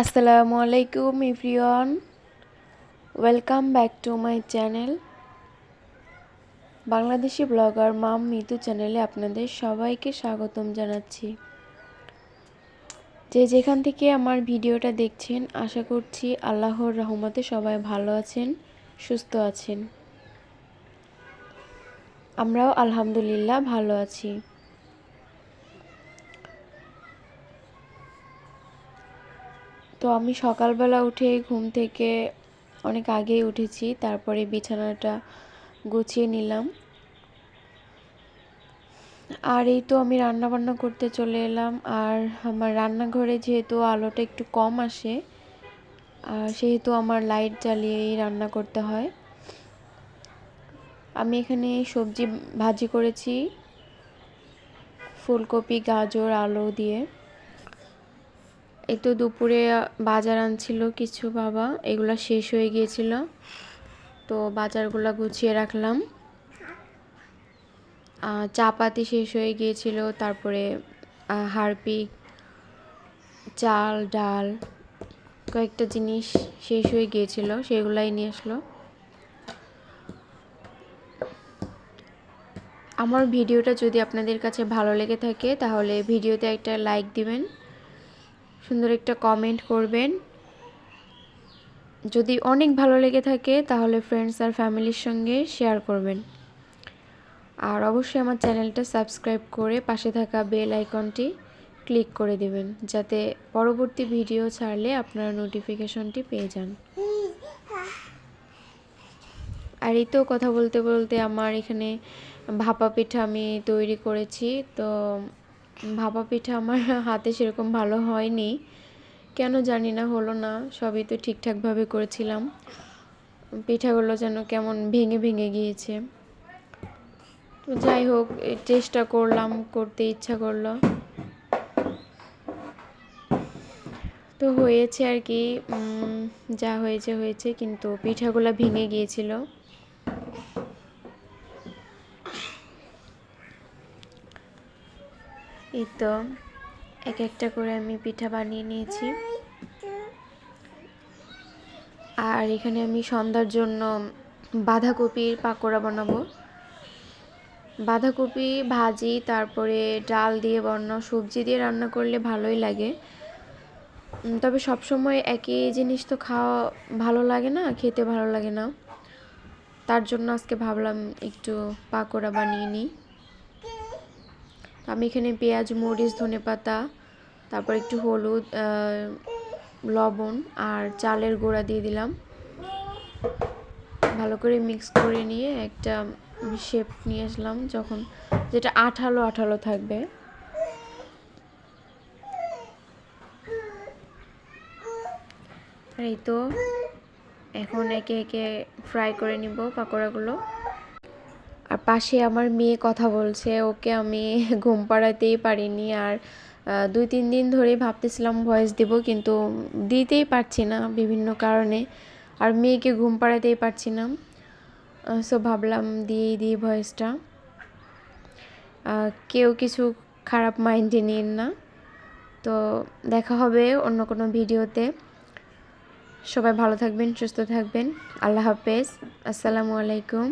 আসসালামু আলাইকুম everyone welcome back to my channel. Bangladeshi blogger Mam Mitu চ্যানেলে আপনাদের সবাইকে স্বাগতম জানাচ্ছি। যে যেখান থেকে আমার ভিডিওটা দেখছেন, আশা করছি আল্লাহর রহমতে সবাই ভালো আছেন, সুস্থ আছেন। আমরাও আলহামদুলিল্লাহ ভালো আছি। তো আমি সকালবেলা উঠে ঘুম থেকে অনেক আগেই উঠেছি, তারপরে বিছানাটা গুছিয়ে নিলাম। আর এই তো আমি রান্না বান্না করতে চলে এলাম, আর আমার রান্নাঘরে যেহেতু আলোটা একটু কম আসে, আর সেহেতু আমার লাইট জ্বালিয়েই রান্না করতে হয়। আমি এখানে সবজি ভাজি করেছি, ফুলকপি, গাজর, আলু দিয়ে। এই তো দুপুরে বাজার আনছিল কিছু বাবা, এগুলো শেষ হয়ে গিয়েছিল। তো বাজারগুলো গুছিয়ে রাখলাম। চা পাতি শেষ হয়ে গিয়েছিল, তারপরে হারপিক, চাল, ডাল, কয়েকটা জিনিস শেষ হয়ে গিয়েছিল, সেগুলাই নিয়ে আসলো। আমার ভিডিওটা যদি আপনাদের কাছে ভালো লেগে থাকে, তাহলে ভিডিওতে একটা লাইক দিবেন। সুন্দর একটা কমেন্ট করবেন। যদি অনেক ভালো লেগে থাকে, তাহলে ফ্রেন্ডস আর ফ্যামিলির সঙ্গে শেয়ার করবেন। আর অবশ্যই আমার চ্যানেলটা সাবস্ক্রাইব করে পাশে থাকা বেল আইকনটি ক্লিক করে দেবেন, যাতে পরবর্তী ভিডিও ছাড়লে আপনারা নোটিফিকেশনটি পেয়ে যান। আর এই তো কথা বলতে বলতে আমার এখানে ভাপা পিঠা আমি তৈরি করেছি, তো ভাপা পিঠা আমার হাতে সেরকম ভালো হয়নি। কেন জানি না, হলো না, সবই তো ঠিকঠাকভাবে করেছিলাম। পিঠাগুলো যেন কেমন ভেঙে ভেঙে গিয়েছে। তো যাই হোক চেষ্টা করলাম, করতে ইচ্ছা করল। তো হয়েছে আর কি যা হয়েছে হয়েছে, কিন্তু পিঠাগুলো ভেঙে গিয়েছিল। এই তো, এক একটা করে আমি পিঠা বানিয়ে নিয়েছি। আর এখানে আমি সন্ধ্যার জন্য বাঁধাকপির পাকোড়া বানাবো। বাঁধাকপি, ভাজি, তারপরে ডাল দিয়ে বন্য সবজি দিয়ে রান্না করলে ভালোই লাগে। তবে সবসময় একই জিনিস তো খাওয়া ভালো লাগে না, খেতে ভালো লাগে না। তার জন্য আজকে ভাবলাম একটু পাকোড়া বানিয়ে নিই। আমি এখানে পেঁয়াজ, মরিচ, ধনে পাতা, তারপর একটু হলুদ লবণ আর চালের গুঁড়া দিয়ে দিলাম। ভালো করে মিক্স করে নিয়ে একটা শেপ নিয়ে আসলাম যখন যেটা আঠালো আঠালো থাকবে। এই তো, এখন একে একে ফ্রাই করে নিব পাকোড়াগুলো। আর পাশে আমার মেয়ে কথা বলছে, ওকে আমি ঘুম পাড়াতেই পারিনি আর দুই তিন দিন ধরেই ভাবতেছিলাম ভয়েস দেব কিন্তু দিতেই পারছি না বিভিন্ন কারণে, আর মেয়েকে ঘুম পাড়াতেই পারছি না। সো ভাবলাম দিয়েই দিই ভয়েসটা কেউ কিছু খারাপ মাইন্ডে নিন না। তো দেখা হবে অন্য কোনো ভিডিওতে। সবাই ভালো থাকবেন, সুস্থ থাকবেন। আল্লাহ হাফেজ। আসসালামু আলাইকুম।